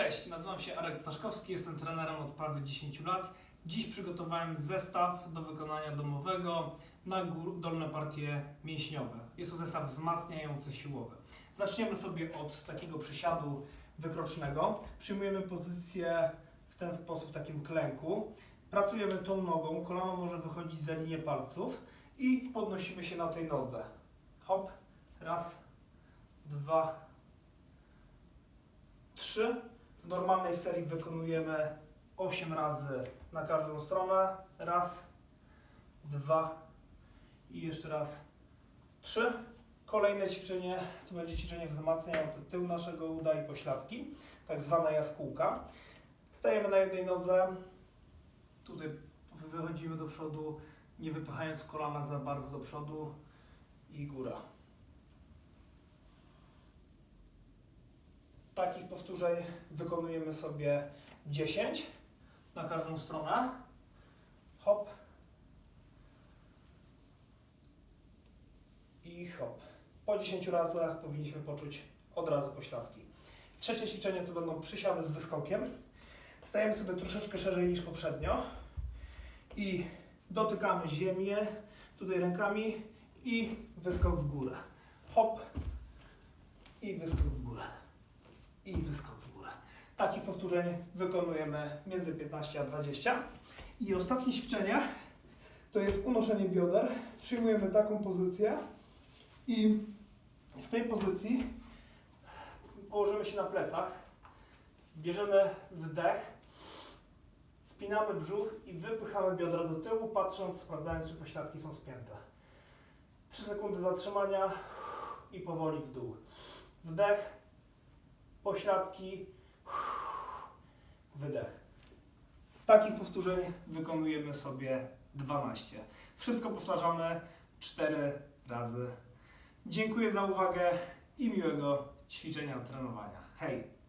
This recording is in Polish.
Cześć, nazywam się Arek Ptaszkowski, jestem trenerem od prawie 10 lat. Dziś przygotowałem zestaw do wykonania domowego na dolne partie mięśniowe. Jest to zestaw wzmacniający siłowy. Zaczniemy sobie od takiego przysiadu wykrocznego. Przyjmujemy pozycję w ten sposób, w takim klęku. Pracujemy tą nogą, kolano może wychodzić za linię palców i podnosimy się na tej nodze. Hop, raz, dwa, trzy. W normalnej serii wykonujemy 8 razy na każdą stronę. Raz, dwa i jeszcze raz trzy. Kolejne ćwiczenie to będzie ćwiczenie wzmacniające tył naszego uda i pośladki, tak zwana jaskółka. Stajemy na jednej nodze, tutaj wychodzimy do przodu, nie wypychając kolana za bardzo do przodu i góra. Takich powtórzeń wykonujemy sobie 10 na każdą stronę. Hop. I hop. Po 10 razach powinniśmy poczuć od razu pośladki. Trzecie ćwiczenie to będą przysiady z wyskokiem. Stajemy sobie troszeczkę szerzej niż poprzednio i dotykamy ziemię tutaj rękami i wyskok w górę. Hop i wyskok w górę i wyskok w górę. Takich powtórzeń wykonujemy między 15 a 20. I ostatnie ćwiczenie to jest unoszenie bioder. Przyjmujemy taką pozycję i z tej pozycji położymy się na plecach, bierzemy wdech, spinamy brzuch i wypychamy biodra do tyłu, patrząc, sprawdzając, czy pośladki są spięte. 3 sekundy zatrzymania i powoli w dół. Wdech, pośladki, wydech. Takich powtórzeń wykonujemy sobie 12. Wszystko powtarzamy 4 razy. Dziękuję za uwagę i miłego ćwiczenia, trenowania. Hej!